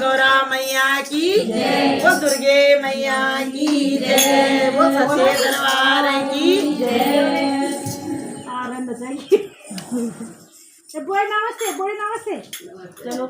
गौरा मैया की वो दुर्गे मैया की जय। वो सचे दरबार की आनंद चाहिए बोले नमस्ते बोले नमस्ते। चलो।